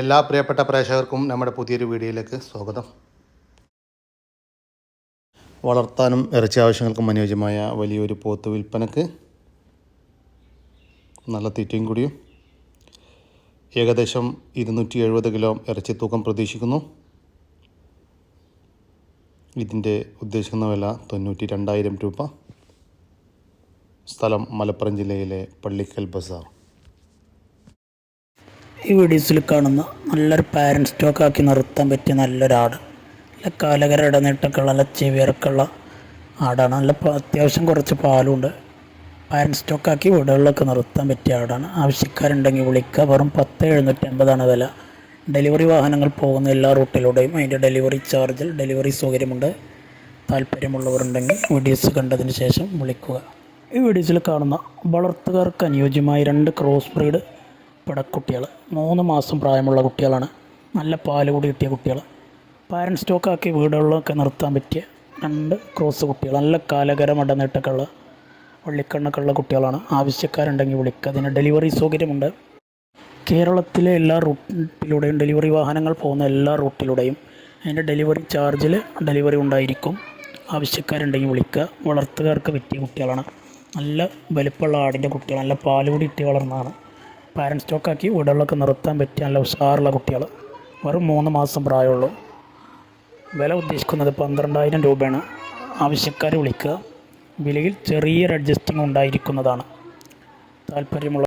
എല്ലാ പ്രിയപ്പെട്ട പ്രേക്ഷകർക്കും നമ്മുടെ പുതിയൊരു വീഡിയോയിലേക്ക് സ്വാഗതം. വളർത്താനും ഇറച്ചി ആവശ്യങ്ങൾക്കും അനുയോജ്യമായ വലിയൊരു പോത്ത് വിൽപ്പനക്ക് നല്ല തീറ്റയും കൂടിയും. ഏകദേശം ഇരുന്നൂറ്റി എഴുപത് കിലോ ഇറച്ചി തൂക്കം പ്രതീക്ഷിക്കുന്നു. ഇതിന്റെ ഉദ്ദേശിക്കുന്ന വില തൊണ്ണൂറ്റി രണ്ടായിരം രൂപ. സ്ഥലം മലപ്പുറം ജില്ലയിലെ പള്ളിക്കൽ ബസാർ. ഈ വീഡിയോസിൽ കാണുന്ന നല്ലൊരു സ്റ്റോക്ക് സ്റ്റോക്കാക്കി നിർത്താൻ പറ്റിയ നല്ലൊരാട് നല്ല കാലകര ഇടനീട്ടക്കുള്ള നല്ല ചെവിയറക്കുള്ള ആടാണ്. നല്ല അത്യാവശ്യം കുറച്ച് പാലുണ്ട്. പാരന്റ് സ്റ്റോക്കാക്കി വീടുകളിലൊക്കെ നിർത്താൻ പറ്റിയ ആടാണ്. ആവശ്യക്കാരുണ്ടെങ്കിൽ വിളിക്കുക. വെറും പത്ത് എഴുന്നൂറ്റി അമ്പതാണ് വില. ഡെലിവറി വാഹനങ്ങൾ പോകുന്ന എല്ലാ റൂട്ടിലൂടെയും അതിന്റെ ഡെലിവറി ചാർജിൽ ഡെലിവറി സൗകര്യമുണ്ട്. താല്പര്യമുള്ളവരുണ്ടെങ്കിൽ വീഡിയോസ് കണ്ടതിന് ശേഷം വിളിക്കുക. ഈ വീഡിയോസിൽ കാണുന്ന വളർത്തുകാർക്ക് അനുയോജ്യമായ രണ്ട് ക്രോസ് ബ്രീഡ് പടക്കുട്ടികൾ മൂന്ന് മാസം പ്രായമുള്ള കുട്ടികളാണ്. നല്ല പാൽ കൂടി കിട്ടിയ കുട്ടികൾ പാരൻ സ്റ്റോക്കാക്കി വീടുകളിലൊക്കെ നിർത്താൻ പറ്റിയ രണ്ട് ക്രോസ് കുട്ടികൾ നല്ല കാലകരം ഇടനീട്ടൊക്കെ ഉള്ള വള്ളിക്കണ്ണൊക്കെ ഉള്ള കുട്ടികളാണ്. ആവശ്യക്കാരുണ്ടെങ്കിൽ വിളിക്കുക അതിന് ഡെലിവറി സൗകര്യമുണ്ട്. കേരളത്തിലെ എല്ലാ റൂട്ടിലൂടെയും ഡെലിവറി വാഹനങ്ങൾ പോകുന്ന എല്ലാ റൂട്ടിലൂടെയും അതിന്റെ ഡെലിവറി ചാർജിൽ ഡെലിവറി ഉണ്ടായിരിക്കും. ആവശ്യക്കാരുണ്ടെങ്കിൽ വിളിക്കുക വളർത്തുകാർക്ക് പറ്റിയ കുട്ടികളാണ്. നല്ല വലിപ്പമുള്ള ആടിന്റെ കുട്ടികൾ നല്ല പാലുകൂടി ഇട്ടി വളർന്നതാണ്. പാരൻ സ്റ്റോക്കാക്കി ഉടലൊക്കെ നിർത്താൻ പറ്റിയ നല്ല ഉഷാറുള്ള കുട്ടികൾ. വെറും മൂന്ന് മാസം പ്രായമുള്ളൂ. വില ഉദ്ദേശിക്കുന്നത് പന്ത്രണ്ടായിരം രൂപയാണ്. ആവശ്യക്കാർ വിളിക്കുക. വിലയിൽ ചെറിയൊരു അഡ്ജസ്റ്റിംഗ് ഉണ്ടായിരിക്കുന്നതാണ്. താല്പര്യമുള്ള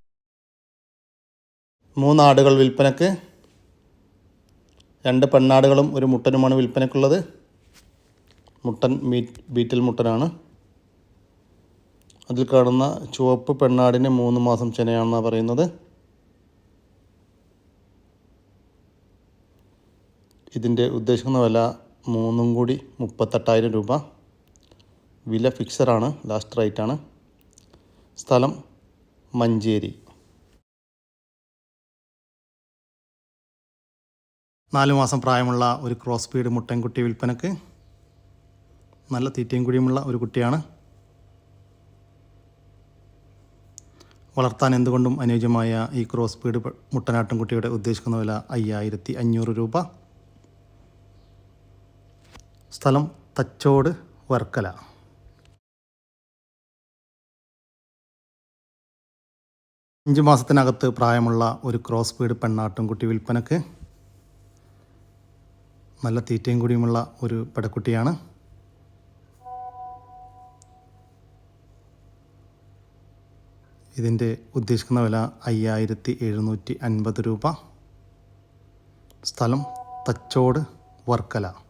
മൂന്ന് ആടുകൾ വിൽപ്പനക്ക്. രണ്ട് പെണ്ണാടുകളും ഒരു മുട്ടനുമാണ് വിൽപ്പനക്കുള്ളത്. മുട്ടൻ മീറ്റ് ബീറ്റിൽ മുട്ടനാണ്. അതിൽ കാണുന്ന ചുവപ്പ് പെണ്ണാടിന് മൂന്ന് മാസം ചെനയാണെന്നാണ് പറയുന്നത്. ഇതിന്റെ ഉദ്ദേശിക്കുന്ന വില മൂന്നും കൂടി മുപ്പത്തെട്ടായിരം രൂപ. വില ഫിക്സറാണ് ലാസ്റ്റ് റേറ്റാണ്. സ്ഥലം മഞ്ചേരി. നാല് മാസം പ്രായമുള്ള ഒരു ക്രോസ് ബീഡ് മുട്ടൻകുട്ടി വിൽപ്പനക്ക് നല്ല തീറ്റയും കുടിയുമുള്ള ഒരു കുട്ടിയാണ്. വളർത്താൻ എന്തുകൊണ്ടും അനുയോജ്യമായ ഈ ക്രോസ് ബീഡ് മുട്ടനാട്ടിൻകുട്ടിയുടെ ഉദ്ദേശിക്കുന്ന വില അയ്യായിരത്തി അഞ്ഞൂറ് രൂപ. സ്ഥലം തച്ചോട് വർക്കല. അഞ്ച് മാസത്തിനകത്ത് പ്രായമുള്ള ഒരു ക്രോസ് ബീഡ് പെണ്ണാട്ടുംകുട്ടി വിൽപ്പനക്ക് നല്ല തീറ്റയും കൂടിയുമുള്ള ഒരു പടക്കുട്ടിയാണ്. ഇതിന്റെ ഉദ്ദേശിക്കുന്ന വില അയ്യായിരത്തി എഴുന്നൂറ്റി അൻപത് രൂപ. സ്ഥലം തച്ചോട് വർക്കല.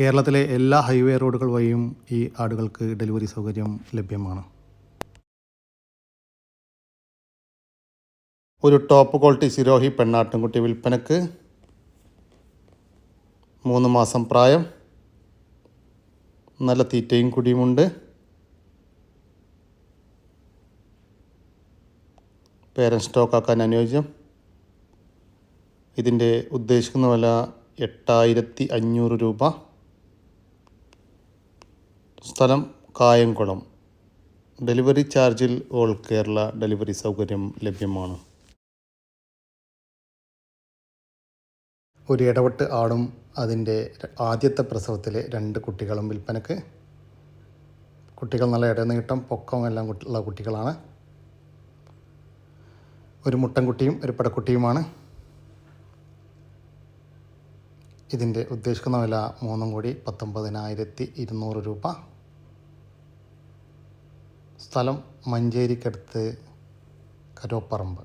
കേരളത്തിലെ എല്ലാ ഹൈവേ റോഡുകൾ വഴിയും ഈ ആടുകൾക്ക് ഡെലിവറി സൗകര്യം ലഭ്യമാണ്. ഒരു ടോപ്പ് ക്വാളിറ്റി സിരോഹി പെണ്ണാട്ടിൻകുട്ടി വിൽപ്പനക്ക് മൂന്ന് മാസം പ്രായം നല്ല തീറ്റയും കുടിയുമുണ്ട്. പേരൻ സ്റ്റോക്കാക്കാൻ അനുയോജ്യം. ഇതിന്റെ ഉദ്ദേശിക്കുന്ന വില എട്ടായിരത്തി അഞ്ഞൂറ് രൂപ. സ്ഥലം കായംകുളം. ഡെലിവറി ചാർജിൽ ഓൾ കേരള ഡെലിവറി സൗകര്യം ലഭ്യമാണ്. ഒരു ഇടവട്ട് ആടും അതിന്റെ ആദ്യത്തെ പ്രസവത്തിലെ രണ്ട് കുട്ടികളും വിൽപ്പനക്ക് കുട്ടികൾ നല്ല ഇടനീട്ടം പൊക്കവും എല്ലാം ഉള്ള കുട്ടികളാണ്. ഒരു മുട്ടൻകുട്ടിയും ഒരു പടക്കുട്ടിയുമാണ്. ഇതിന്റെ ഉദ്ദേശിക്കുന്ന വില മൂന്നും കൂടി പത്തൊമ്പതിനായിരത്തി ഇരുന്നൂറ് രൂപ. സ്ഥലം മഞ്ചേരിക്കടുത്ത് Karopparamba.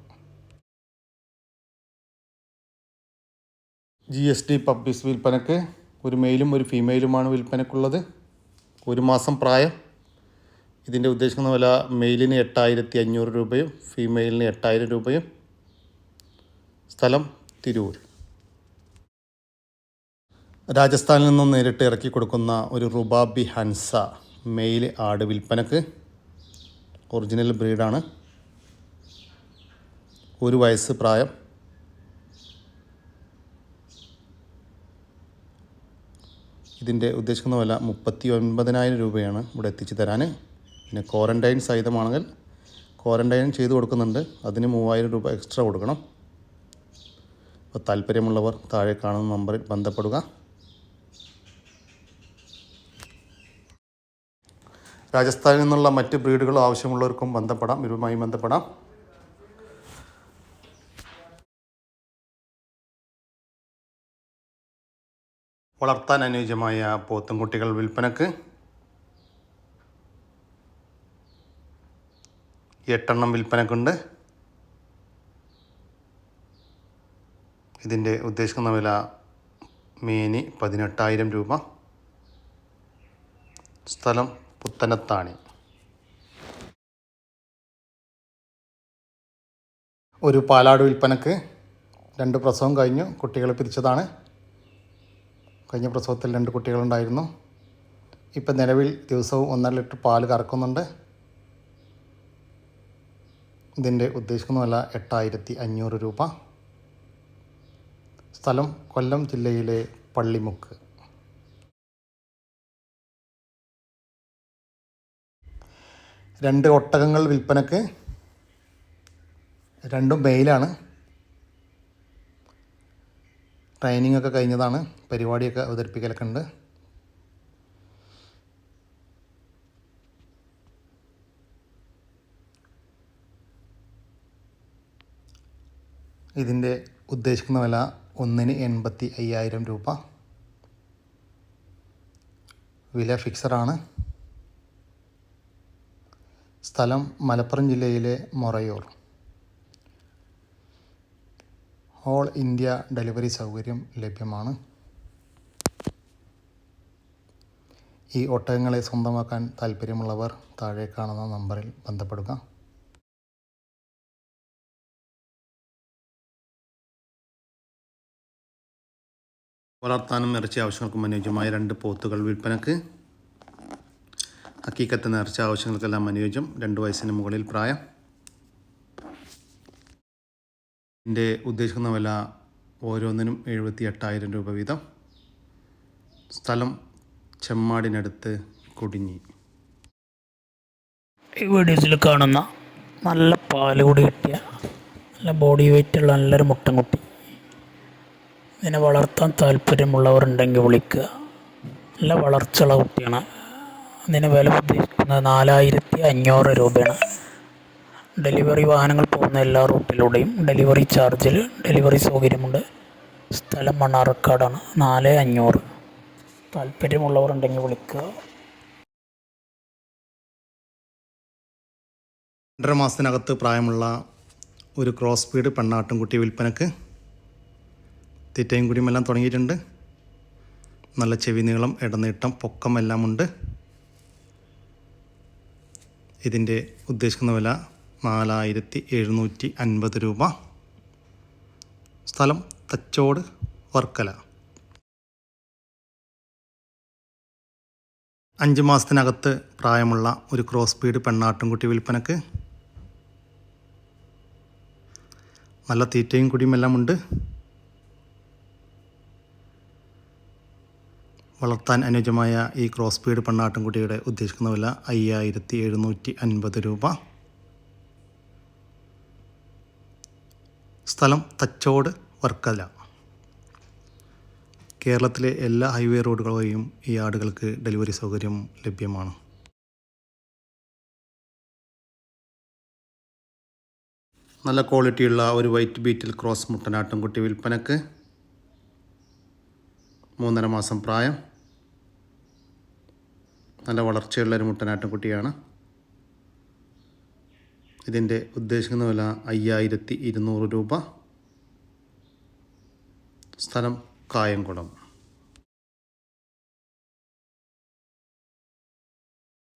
G S T puppies വിൽപ്പനക്ക് ഒരു മെയിലും ഒരു ഫീമെയിലുമാണ് വിൽപ്പനക്കുള്ളത്. ഒരു മാസം പ്രായം. ഇതിന്റെ ഉദ്ദേശിക്കുന്ന വില മെയിലിന് എട്ടായിരത്തി അഞ്ഞൂറ് രൂപയും ഫീമെയിലിന് എട്ടായിരം രൂപയും. സ്ഥലം തിരൂർ. രാജസ്ഥാനിൽ നിന്നും നേരിട്ട് ഇറക്കി കൊടുക്കുന്ന ഒരു റുബാബി ഹൻസ മെയിൽ ആട് വിൽപ്പനക്ക് ഒറിജിനൽ ബ്രീഡാണ്. ഒരു വയസ്സ് പ്രായം. ഇതിന്റെ ഉദ്ദേശിക്കുന്ന വില മുപ്പത്തി ഒൻപതിനായിരം രൂപയാണ് ഇവിടെ എത്തിച്ചു തരാൻ പിന്നെ ക്വാറന്റൈൻ സഹിതമാണെങ്കിൽ ക്വാറന്റൈൻ ചെയ്ത് കൊടുക്കുന്നുണ്ട്. അതിന് മൂവായിരം രൂപ എക്സ്ട്രാ കൊടുക്കണം. അപ്പോൾ താല്പര്യമുള്ളവർ താഴെ കാണുന്ന നമ്പറിൽ ബന്ധപ്പെടുക. രാജസ്ഥാനിൽ നിന്നുള്ള മറ്റ് ബ്രീഡുകൾ ആവശ്യമുള്ളവർക്കും ബന്ധപ്പെടാം. ഇവരുമായി ബന്ധപ്പെടാം. വളർത്താൻ അനുയോജ്യമായ പോത്തുംകുട്ടികൾ വിൽപ്പനക്ക് എട്ടെണ്ണം വിൽപ്പനക്കുണ്ട്. ഇതിന്റെ ഉദ്ദേശിക്കുന്ന വില മേനി പതിനെട്ടായിരം രൂപ. സ്ഥലം പുത്തനത്താണി. ഒരു പാലാട് വിൽപ്പനക്ക് രണ്ട് പ്രസവം കഴിഞ്ഞു കുട്ടികളെ പിരിച്ചതാണ്. കഴിഞ്ഞ പ്രസവത്തിൽ രണ്ട് കുട്ടികളുണ്ടായിരുന്നു. ഇപ്പം നിലവിൽ ദിവസവും ഒന്നര ലിറ്റർ പാൽ കറക്കുന്നുണ്ട്. ഇതിന്റെ ഉദ്ദേശിക്കുന്ന വില എട്ടായിരത്തി അഞ്ഞൂറ് രൂപ. സ്ഥലം കൊല്ലം ജില്ലയിലെ പള്ളിമുക്ക്. രണ്ട് ഒട്ടകങ്ങൾ വിൽപ്പനക്ക് രണ്ടും മെയിലാണ് ട്രെയിനിങ് ഒക്കെ കഴിഞ്ഞതാണ്. പരിപാടിയൊക്കെ അവതരിപ്പിക്കലൊക്കെ ഉണ്ട്. ഇതിന്റെ ഉദ്ദേശിക്കുന്ന വില ഒന്നിന് എൺപത്തി അയ്യായിരം രൂപ. വില ഫിക്സഡാണ് സ്ഥലം മലപ്പുറം ജില്ലയിലെ മൊറയൂർ. ഓൾ ഇന്ത്യ ഡെലിവറി സൗകര്യം ലഭ്യമാണ്. ഈ ഒട്ടകങ്ങളെ സ്വന്തമാക്കാൻ താല്പര്യമുള്ളവർ താഴെ കാണുന്ന നമ്പറിൽ ബന്ധപ്പെടുക. വളർത്താനും ഇറച്ചി ആവശ്യങ്ങൾക്കും അനുയോജ്യമായ രണ്ട് പോത്തുകൾ വിൽപ്പനക്ക് ഹക്കീക്കത്ത് നേർച്ച ആവശ്യങ്ങൾക്കെല്ലാം അനുയോജ്യം. രണ്ട് വയസ്സിന് മുകളിൽ പ്രായം. എന്റെ ഉദ്ദേശിക്കുന്ന വില ഓരോന്നിനും എഴുപത്തി എട്ടായിരം രൂപ വീതം. സ്ഥലം ചെമ്മാടിനടുത്ത് കൊടിഞ്ഞി. ഈ വീഡിയോസിൽ കാണുന്ന നല്ല പാൽ കൂടി കിട്ടിയ നല്ല ബോഡി വെയിറ്റുള്ള നല്ലൊരു മുട്ടൻകുട്ടി ഇതിനെ വളർത്താൻ താല്പര്യമുള്ളവരുണ്ടെങ്കിൽ വിളിക്കുക. നല്ല വളർച്ചയുള്ള കുട്ടിയാണ്. ഇതിന് വില ഉദ്ദേശിക്കുന്നത് നാലായിരത്തി അഞ്ഞൂറ് രൂപയാണ്. ഡെലിവറി വാഹനങ്ങൾ പോകുന്ന എല്ലാ റൂട്ടിലൂടെയും ഡെലിവറി ചാർജിൽ ഡെലിവറി സൗകര്യമുണ്ട്. സ്ഥലം മണ്ണാർക്കാടാണ്. നാല് അഞ്ഞൂറ് താല്പര്യമുള്ളവരുണ്ടെങ്കിൽ വിളിക്കുക. രണ്ടര മാസത്തിനകത്ത് പ്രായമുള്ള ഒരു ക്രോസ് സ്പീഡ് പെണ്ണാട്ടുംകുട്ടി വിൽപ്പനക്ക് തീറ്റയും കുടിയുമെല്ലാം തുടങ്ങിയിട്ടുണ്ട്. നല്ല ചെവി നീളം ഇടനീട്ടം പൊക്കം എല്ലാം ഉണ്ട് ഇതിന്റെ ഉദ്ദേശിക്കുന്ന വില നാലായിരത്തി എഴുന്നൂറ്റി അൻപത് രൂപ. സ്ഥലം തച്ചോട് വർക്കല. അഞ്ച് മാസത്തിനകത്ത് പ്രായമുള്ള ഒരു ക്രോസ് സ്പീഡ് പെണ്ണാട്ടുംകുട്ടി വിൽപ്പനക്ക്. നല്ല തീറ്റയും കുടിയും എല്ലാം ഉണ്ട് വളർത്താൻ അനുയോജ്യമായ ഈ ക്രോസ് സ്പീഡ് പെണ്ണാട്ടിൻകുട്ടിയുടെ ഉദ്ദേശിക്കുന്ന വില അയ്യായിരത്തി എഴുന്നൂറ്റി അൻപത് രൂപ. സ്ഥലം തച്ചോട് വർക്കല. കേരളത്തിലെ എല്ലാ ഹൈവേ റോഡുകൾ വഴിയും ഈ ആടുകൾക്ക് ഡെലിവറി സൗകര്യം ലഭ്യമാണ്. നല്ല ക്വാളിറ്റിയുള്ള ഒരു വൈറ്റ് ബീറ്റിൽ ക്രോസ് മുട്ടനാട്ടുംകുട്ടി വിൽപ്പനക്ക് മൂന്നര മാസം പ്രായം. നല്ല വളർച്ചയുള്ള ഒരു മുട്ടനാട്ടുംകുട്ടിയാണ് ഇതിന്റെ ഉദ്ദേശിക്കുന്ന വില അയ്യായിരത്തി ഇരുന്നൂറ് രൂപ. സ്ഥലം കായംകുളം.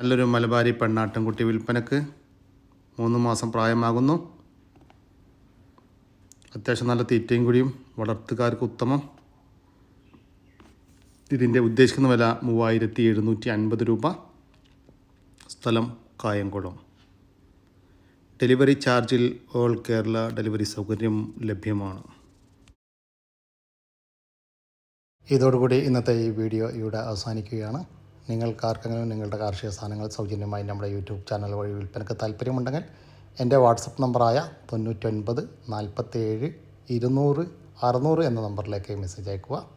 നല്ലൊരു മലബാരി പെണ്ണാട്ടിൻകുട്ടി വിൽപ്പനക്ക് മൂന്ന് മാസം പ്രായമാകുന്നു. അത്യാവശ്യം നല്ല തീറ്റയും കൂടിയും വളർത്തുകാർക്ക് ഉത്തമം. ഇതിന്റെ ഉദ്ദേശിക്കുന്ന വില മൂവായിരത്തി എഴുന്നൂറ്റി അൻപത് രൂപ. സ്ഥലം കായംകുളം. ഡെലിവറി ചാർജിൽ ഓൾ കേരള ഡെലിവറി സൗകര്യം ലഭ്യമാണ്. ഇതോടുകൂടി ഇന്നത്തെ ഈ വീഡിയോ ഇവിടെ അവസാനിക്കുകയാണ്. നിങ്ങൾക്ക് ആർക്കെങ്കിലും നിങ്ങളുടെ കാർഷിക സാധനങ്ങൾ സൗജന്യമായി നമ്മുടെ യൂട്യൂബ് ചാനൽ വഴി വിൽപ്പനക്ക് താല്പര്യമുണ്ടെങ്കിൽ എന്റെ വാട്സപ്പ് നമ്പറായ തൊണ്ണൂറ്റൊൻപത് നാൽപ്പത്തേഴ് ഇരുന്നൂറ് അറുന്നൂറ് എന്ന നമ്പറിലേക്ക് മെസ്സേജ് അയക്കുക